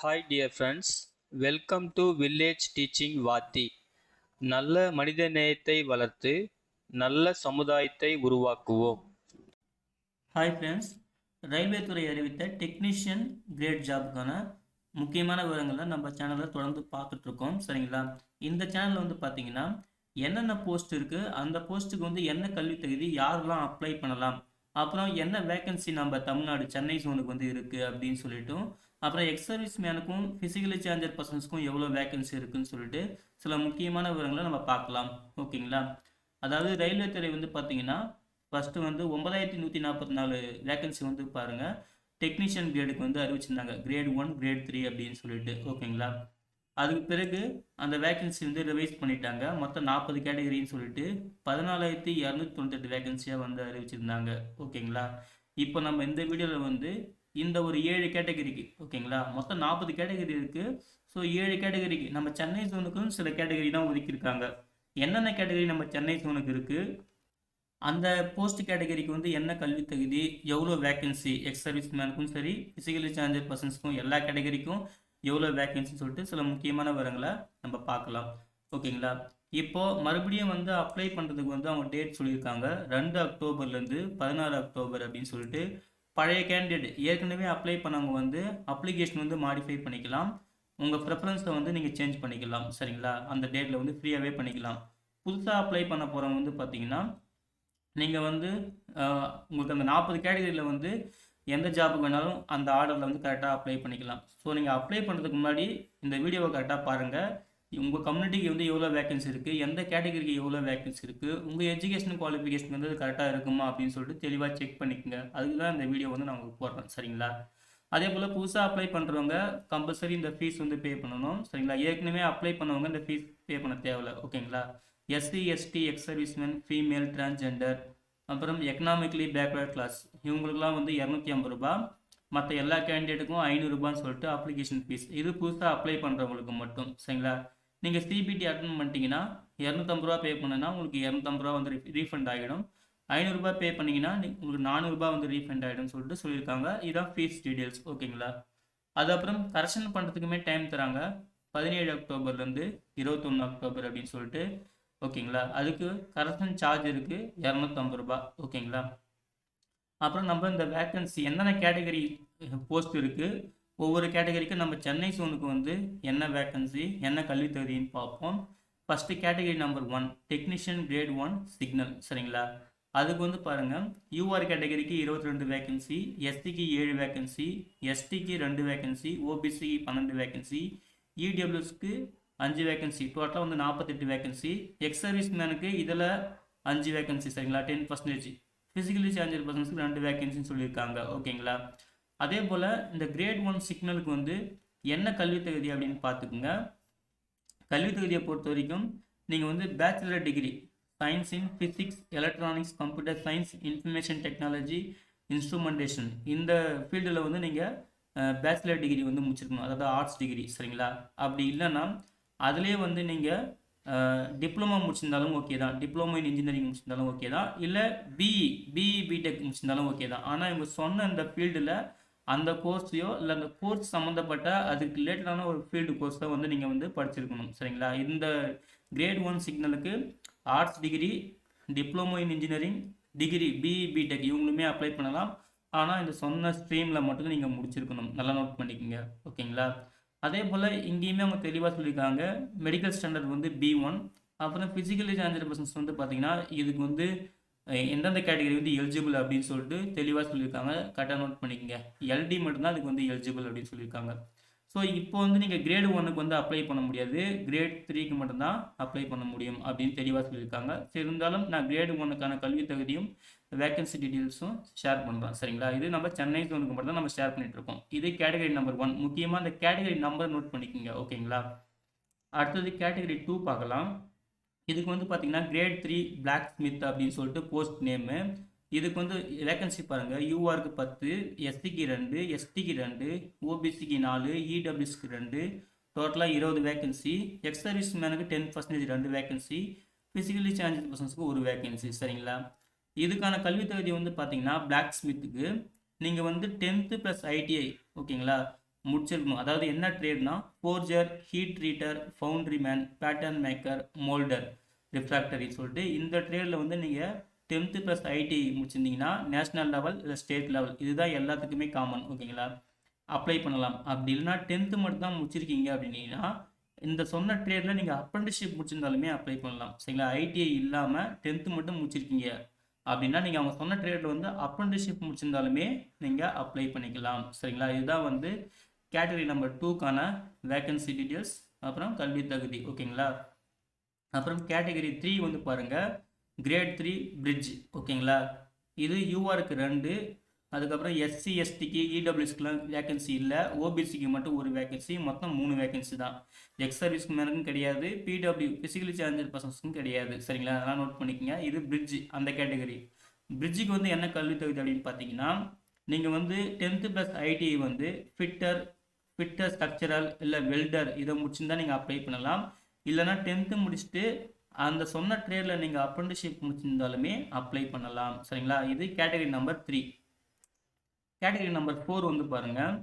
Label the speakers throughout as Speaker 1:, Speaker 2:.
Speaker 1: Hi dear friends welcome to village teaching வாத்தி நல்ல மனித நேயத்தை வளர்த்து நல்ல சமுதாயத்தை உருவாக்குவோம்.
Speaker 2: ஹாய் ஃப்ரெண்ட்ஸ் ரயில்வே துறை அறிவித்த டெக்னீஷியன் கிரேட் ஜாபுக்கான முக்கியமான விவரங்களை நம்ம சேனலில் தொடர்ந்து பார்த்துட்ருக்கோம். சரிங்களா? இந்த சேனலில் வந்து பார்த்தீங்கன்னா என்னென்ன போஸ்ட் இருக்குது அந்த போஸ்ட்டுக்கு வந்து என்ன கல்வி தகுதி? யாரெல்லாம் அப்ளை பண்ணலாம்? அப்புறம் என்ன வேக்கன்சி நம்ம தமிழ்நாடு சென்னை சோனுக்கு வந்து இருக்குது அப்படின்னு சொல்லிட்டும் அப்புறம் எக்ஸ் சர்வீஸ் மேனுக்கும் ஃபிசிக்கலி சேஞ்சர் பர்சன்ஸ்க்கும் எவ்வளோ வேகன்சி இருக்குன்னு சொல்லிட்டு சில முக்கியமான விவரங்களை நம்ம பார்க்கலாம். ஓகேங்களா? அதாவது ரயில்வே துறை வந்து பார்த்தீங்கன்னா ஃபஸ்ட்டு வந்து ஒன்பதாயிரத்தி நூற்றி நாற்பத்தி நாலு வேகன்சி வந்து பாருங்கள் டெக்னீஷியன் கிரேடுக்கு வந்து அறிவிச்சிருந்தாங்க. கிரேட் ஒன் கிரேட் த்ரீ அப்படின்னு சொல்லிட்டு. ஓகேங்களா? அதுக்கு பிறகு அந்த வேகன்சி வந்து ரிவைஸ் பண்ணிட்டாங்க. மொத்தம் நாற்பது கேட்டகரின்னு சொல்லிட்டு பதினாலாயிரத்தி இரநூத்தி தொண்ணூத்தெட்டு வேகன்சியாக வந்து அறிவிச்சிருந்தாங்க. ஓகேங்களா? இப்போ நம்ம இந்த வீடியோவில் வந்து இந்த ஒரு ஏழு கேட்டகரிக்கு ஓகேங்களா? மொத்தம் நாற்பது கேட்டகரி இருக்குது ஸோ ஏழு கேட்டகரிக்கு நம்ம சென்னை ஜோனுக்கும் சில கேட்டகரி தான் ஒதுக்கியிருக்காங்க. என்னென்ன கேட்டகரி நம்ம சென்னை ஜோனுக்கு இருக்குது அந்த போஸ்ட் கேட்டகரிக்கு வந்து என்ன கல்வி தகுதி எவ்வளோ வேக்கன்சி எக்ஸ் சர்வீஸ் மேனுக்கும் சரி ஃபிசிக்கலி சேஞ்சர் பர்சன்ஸ்க்கும் எல்லா கேட்டகரிக்கும் எவ்வளோ வேக்கன்சின்னு சொல்லிட்டு சில முக்கியமான விவரங்களை நம்ம பார்க்கலாம். ஓகேங்களா? இப்போது மறுபடியும் வந்து அப்ளை பண்ணுறதுக்கு வந்து அவங்க டேட் சொல்லியிருக்காங்க. ரெண்டு அக்டோபர்லேருந்து பதினாறு அக்டோபர் அப்படின்னு சொல்லிட்டு பழைய கேண்டிடேட் ஏற்கனவே அப்ளை பண்ணவங்க வந்து அப்ளிகேஷன் வந்து மாடிஃபை பண்ணிக்கலாம். உங்கள் ப்ரெஃபரன்ஸை வந்து நீங்கள் சேஞ்ச் பண்ணிக்கலாம் சரிங்களா? அந்த டேட்டில் வந்து ஃப்ரீயாகவே பண்ணிக்கலாம். புதுசாக அப்ளை பண்ண போகிறவங்க வந்து பார்த்தீங்கன்னா நீங்கள் வந்து உங்களுக்கு அந்த நாற்பது கேட்டகரியில் வந்து எந்த ஜாபுக்கு வேணாலும் அந்த ஆர்டரில் வந்து கரெக்டாக அப்ளை பண்ணிக்கலாம். ஸோ நீங்கள் அப்ளை பண்ணுறதுக்கு முன்னாடி இந்த வீடியோவை கரெக்டாக பாருங்கள் உங்கள் கம்யூனிட்டிக்கு வந்து எவ்வளோ வேக்கன்சி இருக்குது எந்த கேட்டகரிக்கு எவ்வளோ வேக்கன்சி இருக்குது உங்கள் எஜுகேஷன் குவாலிஃபிகேஷன் வந்து கரெக்டாக இருக்குமா? அப்படின்னு சொல்லிட்டு தெளிவாக செக் பண்ணிக்கோங்க. அதுக்கு தான் இந்த வீடியோ வந்து நான் உங்களுக்கு போடுறேன். சரிங்களா? அதே போல் புதுசாக அப்ளை பண்ணுறவங்க கம்பல்சரி இந்த ஃபீஸ் வந்து பே பண்ணணும். சரிங்களா? ஏற்கனவே அப்ளை பண்ணவங்க இந்த ஃபீஸ் பே பண்ண தேவையில்ல. ஓகேங்களா? SC ST ex serviceman female transgender அப்புறம் எக்கனாமிக்கலி பேக்வர்ட் கிளாஸ் இவங்களுக்குலாம் வந்து இரநூத்தி ஐம்பது ரூபா மற்ற எல்லா கேண்டிடேட்டுக்கும் ஐநூறுரூபான்னு சொல்லிட்டு அப்ளிகேஷன் ஃபீஸ் இது புதுசாக அப்ளை பண்ணுறவங்களுக்கு மட்டும் சரிங்களா? நீங்கள் சிபிடி அட்டன் பண்ணிட்டீங்கன்னா இரநூத்தம்பது ரூபா பே பண்ணுன்னா உங்களுக்கு இரநூத்தம்பது ரூபா வந்து ரீஃபண்ட் ஆகிடும். ஐநூறுரூபா பே பண்ணிங்கன்னா உங்களுக்கு நானூறுரூபா வந்து ரீஃபண்ட் ஆகிடும்னு சொல்லிட்டு சொல்லியிருக்காங்க. இதுதான் ஃபீஸ் டீடைல்ஸ் ஓகேங்களா? அதுக்கப்புறம் கரெக்ஷன் பண்ணுறதுக்குமே டைம் தராங்க. பதினேழு அக்டோபர்லேருந்து இருபத்தொன்று அக்டோபர் அப்படின்னு சொல்லிட்டு ஓகேங்களா? அதுக்கு கரெக்ஷன் சார்ஜ் இருக்குது இரநூத்தம்பது ரூபா ஓகேங்களா? அப்புறம் நம்ம இந்த வேக்கன்சி என்னென்ன கேட்டகரி போஸ்ட் இருக்குது ஒவ்வொரு கேட்டகரிக்கும் நம்ம சென்னை சோனுக்கு வந்து என்ன வேக்கன்சி என்ன கல்வி தகுதின்னு பார்ப்போம். First category number one technician grade one signal சரிங்களா? அதுக்கு வந்து பாருங்கள் யூஆர் கேட்டகரிக்கு இருபத்தி ரெண்டு வேக்கன்சி எஸ்டிக்கு ஏழு வேக்கன்சி எஸ்டிக்கு ரெண்டு வேக்கன்சி ஓபிசிக்கு பன்னெண்டு வேக்கன்சி இடபிள்யூஸ்க்கு அஞ்சு வேக்கன்சி டோட்டலாக வந்து நாற்பத்தெட்டு வேகன்சி எக்ஸ் சர்வீஸ் மேனுக்கு இதில் அஞ்சு வேக்கன்சி சரிங்களா? டென் பர்சன்டேஜ் ஃபிசிக்கலி சேஞ்சர் பர்சன்ஸ்க்கு ரெண்டு வேகன்சின்னு சொல்லியிருக்காங்க. ஓகேங்களா? அதே போல் இந்த கிரேட் ஒன் சிக்னலுக்கு வந்து என்ன கல்வி தகுதி அப்படின்னு பார்த்துக்குங்க. கல்வி தகுதியை பொறுத்த வரைக்கும் நீங்கள் வந்து bachelor degree science in physics electronics computer science information technology instrumentation இந்த ஃபீல்டில் வந்து நீங்கள் பேச்சுலர் டிகிரி வந்து முடிச்சிருக்கணும். அதாவது ஆர்ட்ஸ் டிகிரி சரிங்களா? அப்படி இல்லைன்னா அதுலேயே வந்து நீங்கள் டிப்ளமோ முடிச்சிருந்தாலும் ஓகே தான். டிப்ளமோ இன் இன்ஜினியரிங் முடிச்சிருந்தாலும் ஓகே தான். இல்லை பிஇ பிஇ பிடெக் முடிச்சிருந்தாலும் ஓகே தான். ஆனால் இவங்க சொன்ன அந்த ஃபீல்டில் அந்த கோர்ஸையோ இல்லை அந்த கோர்ஸ் சம்மந்தப்பட்ட அதுக்கு ரிலேட்டடான ஒரு ஃபீல்டு கோர்ஸை வந்து நீங்கள் வந்து படிச்சிருக்கணும். சரிங்களா? இந்த கிரேட் ஒன் சிக்னலுக்கு arts degree diploma in engineering degree BE BTech இவங்களுமே apply பண்ணலாம். ஆனால் இந்த சொன்ன ஸ்ட்ரீமில் மட்டும் நீங்கள் முடிச்சிருக்கணும். நல்லா நோட் பண்ணிக்கோங்க. ஓகேங்களா அதே போல் இங்கேயுமே அவங்க தெளிவாக சொல்லியிருக்காங்க. மெடிக்கல் ஸ்டாண்டர்ட் வந்து பி ஒன் அப்புறம் ஃபிசிக்கலி சேஞ்சர் பர்சன்ஸ் வந்து பார்த்தீங்கன்னா இதுக்கு வந்து எந்தெந்த கேட்டகரி வந்து எலிஜிபிள் அப்படின்னு சொல்லிட்டு தெளிவாக சொல்லியிருக்காங்க. கரெக்டாக நோட் பண்ணிக்கோங்க. எல்டி மட்டும்தான் அதுக்கு வந்து எலிஜிபிள் அப்படின்னு சொல்லியிருக்காங்க. ஸோ இப்போ வந்து நீங்கள் கிரேட் ஒன்னுக்கு வந்து அப்ளை பண்ண முடியாது. கிரேட் த்ரீக்கு மட்டும்தான் அப்ளை பண்ண முடியும் அப்படின்னு தெளிவாக சொல்லியிருக்காங்க. சரி இருந்தாலும் நான் கிரேட் ஒன்னுக்கான கல்வி தகுதியும் வேகன்சி டீட்டெயில்ஸும் ஷேர் பண்ணலாம் சரிங்களா? இது நம்ம சென்னை ஜோனுக்கு மட்டும் தான் நம்ம ஷேர் பண்ணிட்டு இருக்கோம். இது கேட்டகரி நம்பர் ஒன் முக்கியமாக இந்த கேட்டகரி நம்பர் நோட் பண்ணிக்கோங்க ஓகேங்களா? அடுத்தது கேட்டகரி டூ பார்க்கலாம். இதுக்கு வந்து பார்த்தீங்கன்னா கிரேட் த்ரீ பிளாக் ஸ்மித் அப்படின்னு சொல்லிட்டு போஸ்ட் நேமு இதுக்கு வந்து வேகன்சி பாருங்கள் யூஆருக்கு பத்து எஸ்சிக்கு ரெண்டு எஸ்டிக்கு ரெண்டு ஓபிசிக்கு நாலு இடபிள்யூஸ்க்கு ரெண்டு. டோட்டலாக இருபது வேகன்சி எக்ஸ் சர்வீஸ் மேனுக்கு டென் பர்சன்டேஜ் ரெண்டு வேகன்சி ஃபிசிக்கலி சேஞ்சஸ் பர்சன்ஸ்க்கு ஒரு வேகன்சி சரிங்களா? இதுக்கான கல்வி தகுதி வந்து பார்த்தீங்கன்னா பிளாக் ஸ்மித்துக்கு நீங்கள் வந்து டென்த்து ப்ளஸ் ஐடிஐ ஓகேங்களா? முடிச்சிருக்கணும். அதாவது என்ன ட்ரேட்னா forger heat treater foundry man pattern maker moulder refractory சொல்லிட்டு இந்த ட்ரேடில் வந்து நீங்கள் டென்த்து ப்ளஸ் ஐடி முடிச்சிருந்தீங்கன்னா நேஷ்னல் லெவல் இல்லை ஸ்டேட் லெவல் இதுதான் எல்லாத்துக்குமே காமன் ஓகேங்களா? அப்ளை பண்ணலாம். அப்படி இல்லைனா டென்த்து மட்டும் தான் முடிச்சிருக்கீங்க அப்படின்னீங்கன்னா இந்த சொன்ன ட்ரேடில் நீங்கள் அப்ரெண்டிஸ்ஷிப் முடிச்சிருந்தாலுமே அப்ளை பண்ணலாம். சரிங்களா? ஐடிஐ இல்லாமல் டென்த்து மட்டும் முடிச்சிருக்கீங்க. அப்படின்னா நீங்கள் அவங்க சொன்ன ட்ரேடில் வந்து அப்ரண்டிஷிப் முடிச்சிருந்தாலுமே நீங்கள் அப்ளை பண்ணிக்கலாம். சரிங்களா? இதுதான் வந்து கேட்டகரி நம்பர் டூக்கான வேக்கன்சி டீட்டெயில்ஸ் அப்புறம் கல்வி தகுதி. ஓகேங்களா? அப்புறம் கேட்டகரி த்ரீ வந்து பாருங்கள் கிரேட் த்ரீ பிரிட்ஜ் ஓகேங்களா? இது யூஆருக்கு ரெண்டு அதுக்கப்புறம் எஸ்சி எஸ்டிக்கு இடபிள்யூஸ்க்குலாம் வேகன்சி இல்லை. ஓபிசிக்கு மட்டும் ஒரு வேகன்சி மொத்தம் மூணு வேகன்சி தான். எக்ஸ் சர்வீஸ் மேனுக்கும் கிடையாது. பிடபிள்யூ ஃபிசிக்கலி சேலஞ்சர் பர்சன்ஸுக்கும் கிடையாது. சரிங்களா? அதெல்லாம் நோட் பண்ணிக்கோங்க. இது பிரிட்ஜ் அந்த கேட்டகரி பிரிட்ஜுக்கு வந்து என்ன கல்வி தகுதி அப்படின்னு பார்த்தீங்கன்னா நீங்கள் வந்து டென்த்து ப்ளஸ் ஐடிஐ வந்து ஃபிட்டர் ஃபிட்டர் ஸ்ட்ரக்சரல் இல்லை வெல்டர் இதை முடிச்சிருந்தா நீங்கள் அப்ளை பண்ணலாம். இல்லைனா டென்த்து முடிச்சுட்டு அந்த சொன்ன ட்ரேடில் நீங்கள் அப்ரெண்டிஷிப் முடிச்சிருந்தாலுமே அப்ளை பண்ணலாம். சரிங்களா? இது category number three category number four வந்து பாருங்கள்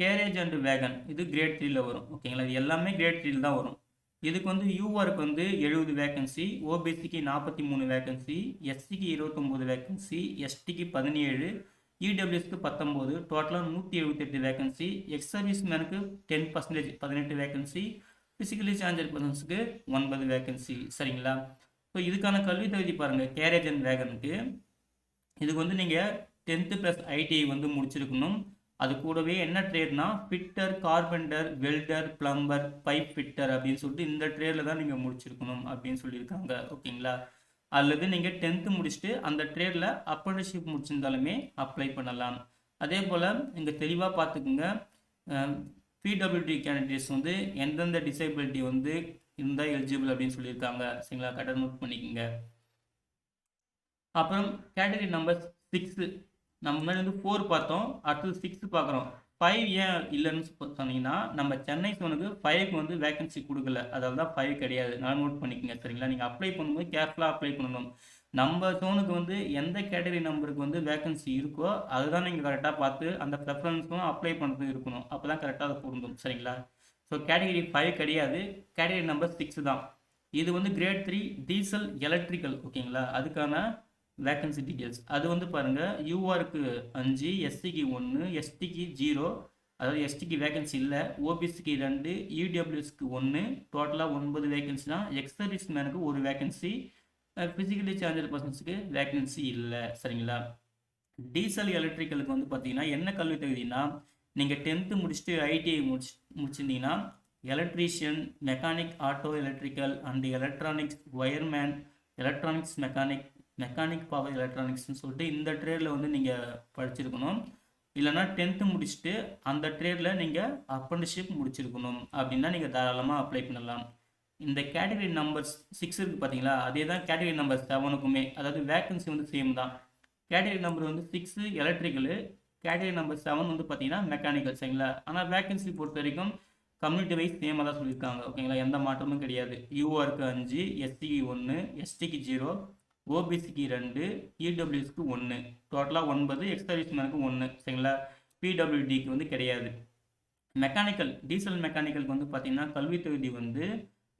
Speaker 2: கேரேஜ் அண்ட் வேகன். இது கிரேட் த்ரீல வரும். ஓகேங்களா? இது எல்லாமே கிரேட் த்ரீல தான் வரும். இதுக்கு வந்து யூஆருக்கு வந்து எழுபது வேகன்சி ஓபிசிக்கு நாற்பத்தி மூணு வேகன்சி எஸ்சிக்கு இருபத்தொம்போது வேகன்சி எஸ்டிக்கு பதினேழு இடபிள்யூஸ்க்கு பத்தொம்போது டோட்டலாக நூற்றி எழுபத்தெட்டு வேகன்சி எக்ஸ் சர்வீஸ் மேனுக்கு டென் பர்சன்டேஜ் பதினெட்டு வேகன்சி ஃபிசிக்கலி சேஞ்சர் பர்சன்ஸுக்கு ஒன்பது வேகன்சி சரிங்களா? ஸோ இதுக்கான கல்வி தகுதி பாருங்கள் கேரேஜ் அண்ட் வேகனுக்கு. இதுக்கு வந்து நீங்கள் டென்த்து ப்ளஸ் ஐடிஐ வந்து முடிச்சிருக்கணும். அது கூடவே என்ன ட்ரேட்னா fitter carpenter welder plumber pipe fitter அப்படின்னு சொல்லிட்டு இந்த ட்ரேடில் தான் நீங்கள் முடிச்சிருக்கணும் அப்படின்னு சொல்லியிருக்காங்க. ஓகேங்களா? அல்லது நீங்கள் டென்த்து முடிச்சுட்டு அந்த ட்ரேடில் அப்ரண்டிஷிப் முடிச்சிருந்தாலுமே அப்ளை பண்ணலாம். அதே போல் இங்கே தெளிவாக பார்த்துக்குங்க. பிடபிள்யூடி கேண்டிடேட்ஸ் வந்து எந்தெந்த டிசபிலிட்டி வந்து இருந்தால் எலிஜிபிள் அப்படின்னு சொல்லியிருக்காங்க. சரிங்களா? கரெக்டாக நோட் பண்ணிக்கோங்க. அப்புறம் கேட்டகரி நம்பர் சிக்ஸு நம்ம முன்னாடி வந்து ஃபோர் பார்த்தோம். அடுத்தது சிக்ஸ் பார்க்குறோம். ஃபைவ் ஏன் இல்லைன்னு சொன்னீங்கன்னா நம்ம சென்னை சோனுக்கு ஃபைவ்க்கு வந்து வேகன்சி கொடுக்கல. அதாவது தான் ஃபைவ் கிடையாது. நான் நோட் பண்ணிக்கோங்க சரிங்களா? நீங்கள் அப்ளை பண்ணும்போது கேர்ஃபுல்லாக அப்ளை பண்ணணும். நம்ம சோனுக்கு வந்து எந்த கேட்டகரி நம்பருக்கு வந்து வேகன்சி இருக்கோ அதுதான் நீங்கள் கரெக்டாக பார்த்து அந்த ப்ரெஃபரன்ஸும் அப்ளை பண்ணுறது இருக்கணும். அப்போ தான் கரெக்டாக அதை பொருந்தும் சரிங்களா? ஸோ கேட்டகரி ஃபைவ் கிடையாது. கேட்டகரி நம்பர் சிக்ஸ் தான். இது வந்து கிரேட் த்ரீ டீசல் எலக்ட்ரிக்கல் ஓகேங்களா அதுக்கான வேக்கன்சி டீட்டெயில்ஸ் அது வந்து பாருங்கள் யூஆருக்கு அஞ்சு எஸ்சிக்கு ஒன்று எஸ்டிக்கு ஜீரோ அதாவது எஸ்டிக்கு வேகன்சி இல்லை. ஓபிசிக்கு ரெண்டு இடபிள்யூஎஸ்க்கு ஒன்று டோட்டலாக ஒன்பது வேகன்சி தான். மேனுக்கு ஒரு வேகன்சி ஃபிசிக்கலி சேஞ்சர் பர்சன்ஸுக்கு வேகன்சி இல்லை. சரிங்களா? டீசல் எலக்ட்ரிக்கலுக்கு வந்து பார்த்தீங்கன்னா என்ன கல்வி தகுதினா நீங்கள் டென்த்து முடிச்சுட்டு ஐடிஐ முடிச்சு முடிச்சிருந்தீங்கன்னா electrician mechanic auto electrical and electronics wireman electronics mechanic mechanic power எலக்ட்ரானிக்ஸ்னு சொல்லிட்டு இந்த ட்ரேடில் வந்து நீங்கள் படிச்சிருக்கணும். இல்லைனா டென்த்து முடிச்சுட்டு அந்த ட்ரேடில் நீங்கள் அப்ரண்டிஷிப் முடிச்சிருக்கணும் அப்படின்னா நீங்கள் தாராளமாக அப்ளை பண்ணலாம். இந்த கேட்டகரி நம்பர் சிக்ஸ் இருக்குது பார்த்தீங்களா அதே தான் கேட்டகரி நம்பர் செவனுக்குமே அதாவது வேக்கன்சி வந்து சேம் தான். கேட்டகரி நம்பர் வந்து six electrical category number seven வந்து பார்த்தீங்கன்னா மெக்கானிக்கல் சரிங்களா? ஆனால் வேக்கன்சி பொறுத்த வரைக்கும் கம்யூனிட்டி வைஸ் சேமாக தான் சொல்லியிருக்காங்க. ஓகேங்களா? எந்த மாற்றமும் கிடையாது. யூஆருக்கு அஞ்சு எஸ்சிக்கு ஒன்று எஸ்டிக்கு ஜீரோ ஓபிசிக்கு ரெண்டு இடபிள்யூஸ்க்கு ஒன்று டோட்டலாக ஒன்பது எக்ஸ்சர்வீஸ் மேனுக்கு ஒன்று சரிங்களா? பிடபிள்யூடிக்கு வந்து கிடையாது. மெக்கானிக்கல் டீசல் மெக்கானிக்கலுக்கு வந்து பார்த்தீங்கன்னா கல்வி தகுதி வந்து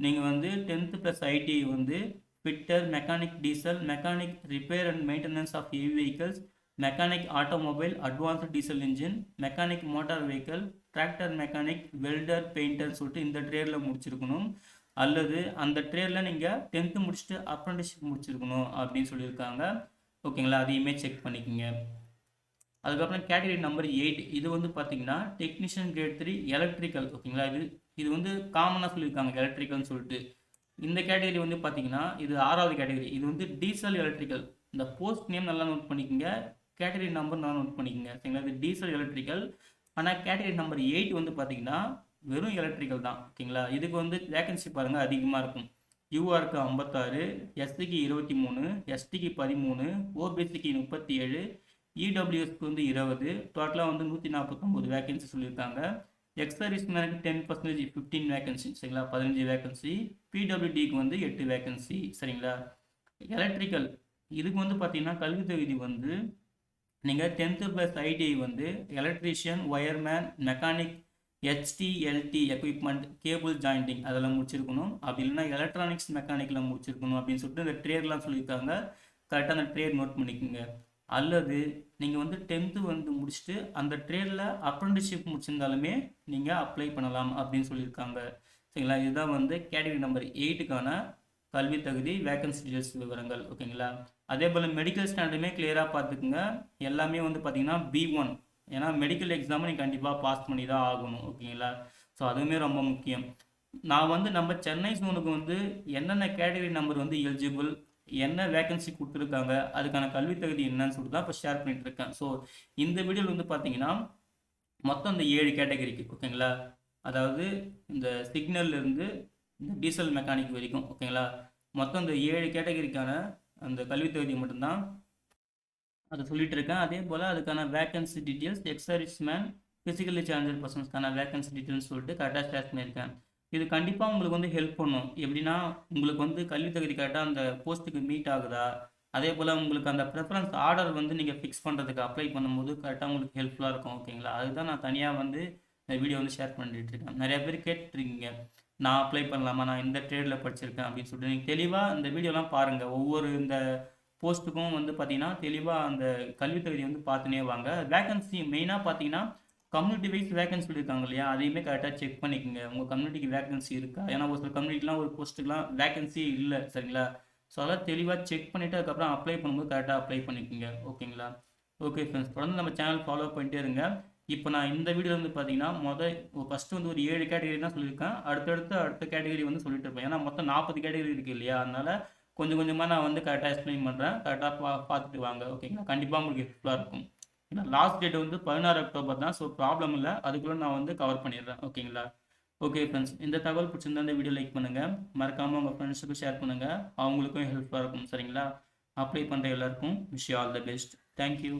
Speaker 2: நீங்கள் வந்து டென்த்து ப்ளஸ் ஐடி வந்து fitter mechanic diesel mechanic repair and maintenance of heavy vehicles mechanic automobile advanced diesel engine mechanic motor vehicle tractor mechanic welder painter சொல்லிட்டு இந்த ட்ரேடில் முடிச்சிருக்கணும். அல்லது அந்த ட்ரேடில் நீங்கள் டென்த்து முடிச்சுட்டு அப்ரண்டிஸ்ஷிப் முடிச்சிருக்கணும் அப்படின்னு சொல்லியிருக்காங்க. ஓகேங்களா? அதையுமே செக் பண்ணிக்கோங்க. அதுக்கப்புறம் கேட்டகரி நம்பர் எயிட் இது வந்து பார்த்தீங்கன்னா டெக்னீஷியன் கிரேட் த்ரீ எலக்ட்ரிக்கல் ஓகேங்களா? இது இது வந்து காமனாக சொல்லியிருக்காங்க எலக்ட்ரிக்கல்னு சொல்லிட்டு. இந்த கேட்டகரி வந்து பார்த்தீங்கன்னா இது ஆறாவது கேட்டகரி இது வந்து டீசல் எலக்ட்ரிக்கல் இந்த போஸ்ட் நேம் நல்லா நோட் பண்ணிக்கோங்க. கேட்டகரி நம்பர் நல்லா நோட் பண்ணிக்கோங்க. சரிங்களா? இது டீசல் எலக்ட்ரிக்கல் ஆனால் கேட்டகரி நம்பர் எயிட் வந்து பார்த்தீங்கன்னா வெறும் எலக்ட்ரிக்கல் தான் ஓகேங்களா இதுக்கு வந்து வேகன்சி பாருங்கள் அதிகமாக இருக்கும். யூஆருக்கு ஐம்பத்தாறு எஸ்சிக்கு இருபத்தி மூணு எஸ்டிக்கு பதிமூணு ஓபிசிக்கு முப்பத்தி ஏழு இடபிள்யூஎஸ்க்கு வந்து இருபது டோட்டலாக வந்து நூற்றி நாற்பத்தொம்போது வேகன்சி சொல்லியிருக்காங்க எக்ஸர்வீஸ் மேனுக்கு டென் பர்சன்டேஜ் ஃபிஃப்டீன் வேகன்சி சரிங்களா? பதினஞ்சு வேகன்சி பிடபிள்யூடிக்கு வந்து எட்டு வேகன்சி சரிங்களா? எலக்ட்ரிக்கல் இதுக்கு வந்து பார்த்தீங்கன்னா கல்வி தகுதி வந்து நீங்கள் டென்த்து ப்ளஸ் ஐடிஐ வந்து electrician wireman mechanic HTLT equipment cable jointing அதெல்லாம் முடிச்சிருக்கணும். அப்படி இல்லைன்னா எலக்ட்ரானிக்ஸ் மெக்கானிக்கில் முடிச்சிருக்கணும் அப்படின்னு சொல்லிட்டு இந்த ட்ரேட்லாம் சொல்லியிருக்காங்க. கரெக்டாக அந்த ட்ரேட் நோட் பண்ணிக்கோங்க. அல்லது நீங்கள் வந்து டென்த்து வந்து முடிச்சுட்டு அந்த ட்ரேடில் அப்ரெண்டிஸ்ஷிப் முடிச்சிருந்தாலுமே நீங்கள் அப்ளை பண்ணலாம் அப்படின்னு சொல்லியிருக்காங்க. சரிங்களா? இதுதான் வந்து கேட்டகரி நம்பர் எயிட்டுக்கான கல்வி தகுதி வேகன்சி டீடைல்ஸ் விவரங்கள். ஓகேங்களா? அதே போல் மெடிக்கல் ஸ்டாண்டர்டுமே கிளியராக பார்த்துக்குங்க. எல்லாமே வந்து பார்த்தீங்கன்னா பி ஒன் ஏன்னா மெடிக்கல் எக்ஸாமை நீங்கள் கண்டிப்பாக பாஸ் பண்ணி தான் ஆகணும் ஓகேங்களா ஸோ அதுவுமே ரொம்ப முக்கியம். நான் வந்து நம்ம சென்னை சூனுக்கு வந்து என்னென்ன கேட்டகரி நம்பர் வந்து எலிஜிபிள் என்ன வேகன்சி கொடுத்துருக்காங்க அதுக்கான கல்வி தகுதி என்னன்னு சொல்லிட்டு தான் இப்போ ஷேர் பண்ணிட்டு இருக்கேன். ஸோ இந்த வீடியோவில் வந்து பார்த்தீங்கன்னா மொத்தம் இந்த ஏழு கேட்டகரிக்கு ஓகேங்களா அதாவது இந்த சிக்னல்ல இருந்து இந்த டீசல் மெக்கானிக் வரைக்கும் ஓகேங்களா மொத்தம் இந்த ஏழு கேட்டகரிக்கான அந்த கல்வி தகுதி மட்டும்தான் அதை சொல்லிட்டு இருக்கேன் அதே போல் அதுக்கான vacancy details ex service man physically challenged பர்சன்ஸ்க்கான vacancy details சொல்லிட்டு கரெக்டாக ஷேர் பண்ணியிருக்கேன். இது கண்டிப்பாக உங்களுக்கு வந்து ஹெல்ப் பண்ணும். எப்படின்னா உங்களுக்கு வந்து கல்வி தகுதி கரெக்டாக அந்த போஸ்ட்டுக்கு மீட் ஆகுதா? அதே போல் உங்களுக்கு அந்த ப்ரெஃபரன்ஸ் ஆர்டர் வந்து நீங்கள் ஃபிக்ஸ் பண்ணுறதுக்கு அப்ளை பண்ணும்போது கரெக்டாக உங்களுக்கு ஹெல்ப்ஃபுல்லாக இருக்கும் ஓகேங்களா அதுதான் நான் தனியாக வந்து இந்த வீடியோ வந்து ஷேர் பண்ணிட்டு இருக்கேன். நிறைய பேர் கேட்டுருக்கீங்க நான் அப்ளை பண்ணலாமா? நான் இந்த ட்ரேடில் படிச்சிருக்கேன் அப்படின்னு சொல்லிட்டு. நீங்கள் தெளிவாக இந்த வீடியோலாம் பாருங்கள் ஒவ்வொரு இந்த போஸ்ட்டுக்கும் வந்து பார்த்தீங்கன்னா தெளிவாக அந்த கல்வித் தகுதி வந்து பார்த்துனே வாங்க. வேகன்சி மெயினாக பார்த்தீங்கன்னா கம்யூனிட்டி வைஸ் வேகன்சி இருக்காங்க இல்லையா? அதையுமே கரெக்டாக செக் பண்ணிக்கோங்க. உங்கள் கம்யூனிட்டிக்கு வேகன்சி இருக்கா? ஏன்னா ஒரு சில கம்யூனிட்டிலாம் ஒரு போஸ்ட்டுக்குலாம் வேகன்சி இல்லை சரிங்களா? ஸோ அதெல்லாம் தெளிவாக செக் பண்ணிவிட்டு அதுக்கப்புறம் அப்ளை பண்ணும்போது கரெக்டாக அப்ளை பண்ணிக்கோங்க. ஓகேங்களா? ஓகே ஃப்ரெண்ட்ஸ் தொடர்ந்து நம்ம சேனல் ஃபாலோ பண்ணிட்டே இருங்க. இப்போ நான் இந்த வீடியோ வந்து பார்த்தீங்கன்னா மொதல் ஃபஸ்ட்டு வந்து ஒரு ஏழு கேட்டகரி தான் சொல்லியிருக்கேன். அடுத்தடுத்து அடுத்த கேட்டகரி வந்து சொல்லிட்டு இருப்பேன். ஏன்னா மொத்தம் நாற்பது கேட்டகரி இருக்குது இல்லையா? அதனால் கொஞ்சம் கொஞ்சமாக நான் வந்து கரெக்டாக எக்ஸ்பிளைன் பண்ணுறேன் கரெக்டாக பா பார்த்துட்டு வாங்க. ஓகேங்களா கண்டிப்பாக உங்களுக்கு ஹெல்ப்ஃபுல்லாக இருக்கும். ஏன்னா லாஸ்ட் டேட் வந்து பதினாறு அக்டோபர் தான். ஸோ ப்ராப்ளம் இல்லை. அதுக்குள்ளே நான் வந்து கவர் பண்ணிடுறேன். ஓகேங்களா ஓகே ஃப்ரெண்ட்ஸ் இந்த தகவல் பிடிச்சிருந்தா இந்த வீடியோ லைக் பண்ணுங்கள் மறக்காமல் உங்கள் ஃப்ரெண்ட்ஸுக்கும் ஷேர் பண்ணுங்கள் அவங்களுக்கும் ஹெல்ப்ஃபுல்லாக இருக்கும். சரிங்களா? அப்ளை பண்ணுற எல்லாருக்கும் wish all the best thank you